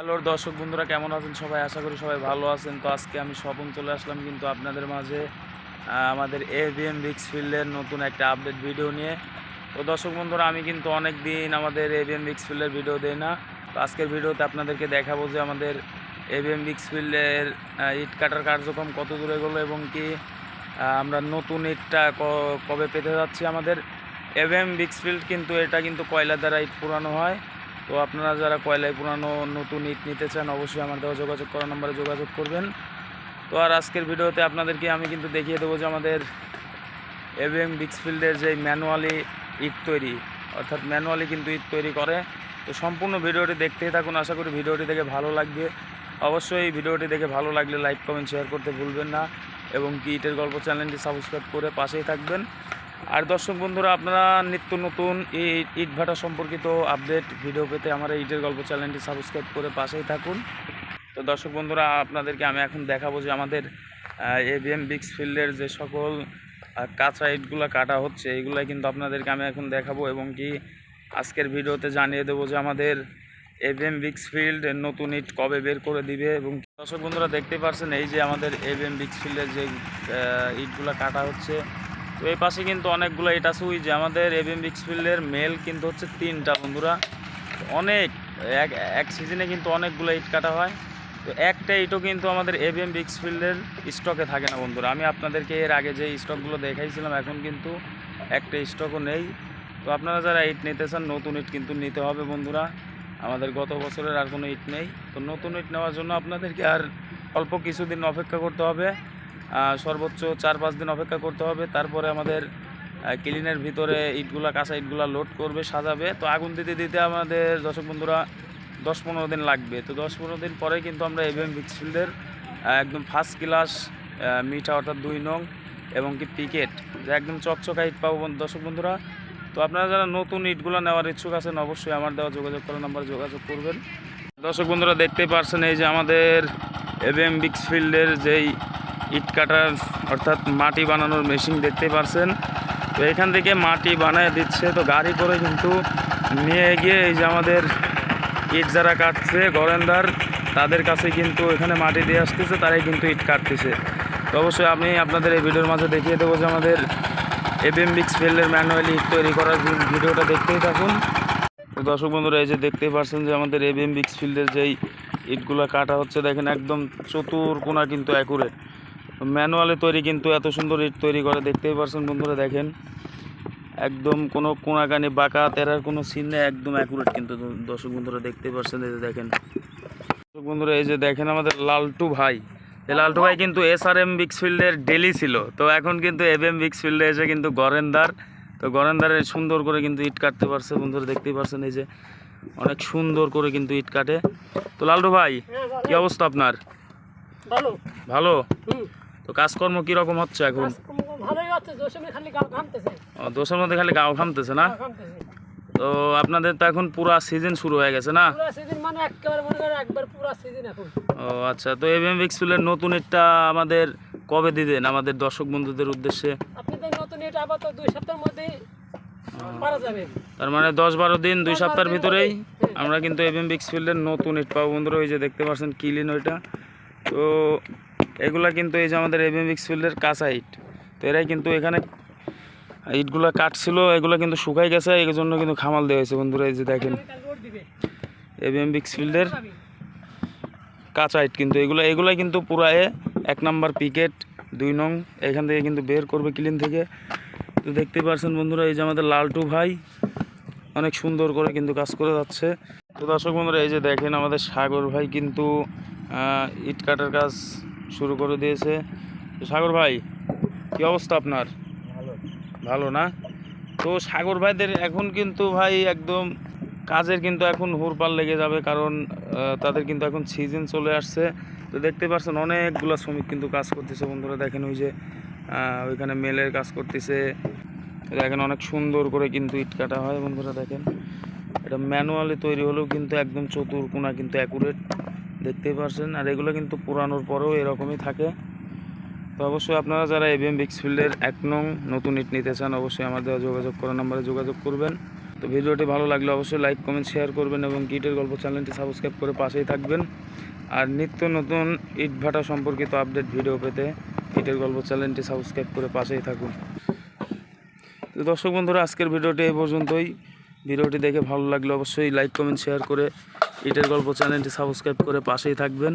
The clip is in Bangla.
হ্যালো দর্শক বন্ধুরা, কেমন আছেন সবাই? আশা করি সবাই ভালো আছেন। তো আজকে আমি স্বপন চলে আসলাম কিন্তু আপনাদের মাঝে আমাদের এভিএম বিক্স ফিল্ডের নতুন একটা আপডেট ভিডিও নিয়ে। তো দর্শক বন্ধুরা, আমি কিন্তু অনেক দিন আমাদের এভিএম বিক্স ফিল্ডের ভিডিও দেই না। তো আজকের ভিডিওতে আপনাদেরকে দেখাবো যে আমাদের এভিএম বিক্স ফিল্ডের ইট কাটার কার্যক্রম কত দূরে গেলো এবং কি আমরা নতুন ইটটা কবে পেতে যাচ্ছি আমাদের। এভিএম বিক্স ফিল্ড কিন্তু এটা কিন্তু কয়লা দ্বারা ইট পুরানো হয়। তো আপনারা যারা কয়লায় পুরানো, নতুন ইট নিতে চান, অবশ্যই আমার দেওয়া যোগাযোগ করা নাম্বারে যোগাযোগ করবেন। তো আর আজকের ভিডিওতে আপনাদেরকে আমি কিন্তু দেখিয়ে দেবো যে আমাদের এভিএম বিক্সফিল্ডের যে ম্যানুয়ালি ইট তৈরি, অর্থাৎ ম্যানুয়ালি কিন্তু ইট তৈরি করে। তো সম্পূর্ণ ভিডিওটি দেখতেই থাকুন, আশা করি ভিডিওটি দেখে ভালো লাগবে। অবশ্যই ভিডিওটি দেখে ভালো লাগলে লাইক, কমেন্ট, শেয়ার করতে ভুলবেন না এবং কি ইটের গল্প চ্যানেলটি সাবস্ক্রাইব করে পাশেই থাকবেন। আর দর্শক বন্ধুরা, আপনারা নিত্য নতুন ইট ভাটা সম্পর্কিত আপডেট ভিডিও পেতে আমার ইটের গল্প চ্যানেলটি সাবস্ক্রাইব করে পাশেই থাকুন। তো দর্শক বন্ধুরা, আপনাদেরকে আমি এখন দেখাবো যে আমাদের এভিএম বিক্স ফিল্ডের যে সকল কাঁচা ইটগুলো কাটা হচ্ছে এইগুলো কিন্তু আপনাদেরকে আমি এখন দেখাবো এবং কি আজকের ভিডিওতে জানিয়ে দেবো যে আমাদের এভিএম বিক্স ফিল্ড নতুন ইট কবে বের করে দিবে এবং দর্শক বন্ধুরা, দেখতে পাচ্ছেন এই যে আমাদের এভিএম বিক্স ফিল্ডের যে ইটগুলো কাটা হচ্ছে তো এই পাশে কিন্তু অনেকগুলো ওই যে আমাদের এভিএম বিক্স ফিল্ডের মেল কিন্তু হচ্ছে তিনটা বন্ধুরা। অনেক, এক এক সিজনে কিন্তু অনেকগুলো ইট কাটা হয়। তো একটা ইটও কিন্তু আমাদের এভিএম বিক্স ফিল্ডের স্টকে থাকে না বন্ধুরা। আমি আপনাদেরকে এর আগে যে স্টকগুলো দেখাইছিলাম, এখন কিন্তু একটা স্টকও নেই। তো আপনারা যারা ইট নিতে চান, নতুন ইট কিন্তু নিতে হবে বন্ধুরা। আমাদের গত বছরের আর কোনো ইট নেই। তো নতুন ইট নেওয়ার জন্য আপনাদেরকে আর অল্প কিছুদিন অপেক্ষা করতে হবে। সর্বোচ্চ চার পাঁচ দিন অপেক্ষা করতে হবে। তারপরে আমাদের ক্লিনের ভিতরে ইটগুলা, কাঁচা ইটগুলা লোড করবে, সাজাবে। তো আগুন দিতে দিতে আমাদের, দর্শক বন্ধুরা, দশ পনেরো দিন লাগবে। তো দশ পনেরো দিন পরে কিন্তু আমরা এভিএম বিক্সফিল্ডের একদম ফার্স্ট ক্লাস মিঠা অর্থাৎ দুই নং এবং কি পিকেট যে একদম চকচকা ইট পাবো দর্শক বন্ধুরা। তো আপনারা যারা নতুন ইটগুলো নেওয়ার ইচ্ছুক আছেন, অবশ্যই আমার দেওয়া যোগাযোগ করার নাম্বারে যোগাযোগ করবেন। দর্শক বন্ধুরা দেখতেই পারছেন এই যে আমাদের এভিএম বিক্সফিল্ডের যেই ইট কাটার, অর্থাৎ মাটি বানানোর মেশিন দেখতে পারছেন। তো এখান থেকে মাটি বানায় দিচ্ছে, তো গাড়ি করে কিন্তু নিয়ে গিয়ে এই যে আমাদের ইট যারা কাটছে গরেন্দার তাদের কাছে কিন্তু এখানে মাটি দিয়ে আসতেছে, তারাই কিন্তু ইট কাটতেছে। তো অবশ্যই আমি আপনাদের এই ভিডিওর মাঝে দেখিয়ে দেবো যে আমাদের এবিএম বিক্স ফিল্ডের ম্যানুয়ালি ইট তৈরি করার ভিডিওটা দেখতেই থাকুন। তো দর্শক বন্ধুরা, এই যে দেখতেই পারছেন যে আমাদের এবিএম বিক্স ফিল্ডের যেই ইটগুলো কাটা হচ্ছে, দেখেন একদম চতুর কোনা কিন্তু অ্যাকুরেট ম্যানুয়ালি তৈরি কিন্তু এত সুন্দর ইট তৈরি করে দেখতেই পারছেন বন্ধুরা দেখেন। একদম কোনো কোনাকানি বাঁকা তেরার কোনো সিন নেই একদম অ্যাকুরেট কিন্তু দর্শক বন্ধুরা দেখতেই পারছেন এই যে দেখেন। দর্শক বন্ধুরা এই যে দেখেন আমাদের লালটু ভাই। এই লালটু ভাই কিন্তু এস আর এম বিক্সফিল্ডের ডেলি ছিল। তো এখন কিন্তু এফ এম বিক্সফিল্ডে এসে কিন্তু গরেন্দার তো গরেন্দারে সুন্দর করে কিন্তু ইট কাটতে পারছে বন্ধুরা দেখতেই পারছেন এই যে অনেক সুন্দর করে কিন্তু ইট কাটে। তো লালটু ভাই কি অবস্থা আপনার? ভালো। ভালো? তো কাজকর্ম কীরকম হচ্ছে এখন? দোষের মধ্যে খালি গাও ঘামতেছে না? তো আপনাদের তো এখন পুরা সিজন শুরু হয়ে গেছে না? মানে ও আচ্ছা তো এভিএম বিক্সফিল্ডের নতুন ইটটা আমাদের কবে দিবেন? আমাদের দর্শক বন্ধুদের উদ্দেশ্যে? তার মানে দশ বারো দিন দুই সপ্তাহের ভিতরেই হ্যাঁ। আমরা কিন্তু এভিএম বিক্সফিল্ডের নতুন ইট পাবো। বন্ধুরা ওই যে দেখতে পাচ্ছেন কিলিন ওইটা। তো এগুলা কিন্তু এই যে আমাদের এভিএম বিক্সফিল্ডের কাঁচা ইট। তো এরাই কিন্তু এখানে ইটগুলো কাটছিল, এগুলো কিন্তু শুকাই গেছে, এই জন্য কিন্তু খামাল দেওয়া হয়েছে বন্ধুরা, এই যে দেখেন। বিক্সফিল্ডের পাবি। কাঁচা ইট কিন্তু, এগুলো এগুলাই কিন্তু পুরায়ে এক নাম্বার পিকেট দুই নং, এখান থেকে কিন্তু বের করবে ক্লিন থেকে। তো দেখতে পারছেন বন্ধুরা, এই যে আমাদের লালটু ভাই অনেক সুন্দর করে কিন্তু কাজ করে যাচ্ছে। তো দর্শক বন্ধুরা, এই যে দেখেন আমাদের সাগর ভাই কিন্তু ইট কাটার কাজ শুরু করে দিয়েছে। তো সাগর ভাই কি অবস্থা আপনার? ভালো। ভালো না? তো সাগর ভাইদের এখন কিন্তু ভাই একদম কাজের কিন্তু এখন হুরপাল লেগে যাবে কারণ তাদের কিন্তু এখন সিজন চলে আসছে। তো দেখতে পাচ্ছেন অনেকগুলো শ্রমিক কিন্তু কাজ করতেছে। বন্ধুরা দেখেন ওই যে ওইখানে মেলের কাজ করতেছে। দেখেন অনেক সুন্দর করে কিন্তু ইট কাটা হয়। বন্ধুরা দেখেন এটা ম্যানুয়ালি তৈরি হলেও কিন্তু একদম চতুর কোনা কিন্তু অ্যাকুরেট দেখতেই পারছেন, আর এগুলো কিন্তু পুরানোর পরেও এরকমই থাকে। তো অবশ্যই আপনারা যারা এবিএম বিক্সফিল্ডের এক নং নতুন ইট নিতে চান, অবশ্যই আমাদের যোগাযোগ করার নাম্বারে যোগাযোগ করবেন। তো ভিডিওটি ভালো লাগলে অবশ্যই লাইক, কমেন্ট, শেয়ার করবেন এবং ইটের গল্প চ্যানেলটি সাবস্ক্রাইব করে পাশেই থাকবেন। আর নিত্য নতুন ইট ভাটা সম্পর্কিত আপডেট ভিডিও পেতে ইটের গল্প চ্যানেলটি সাবস্ক্রাইব করে পাশেই থাকুন। তো দর্শক বন্ধুরা, আজকের ভিডিওটি এই পর্যন্তই। ভিডিওটি দেখে ভালো লাগলে অবশ্যই লাইক, কমেন্ট, শেয়ার করে ইটের গল্প চ্যানেলটি সাবস্ক্রাইব করে পাশেই থাকবেন।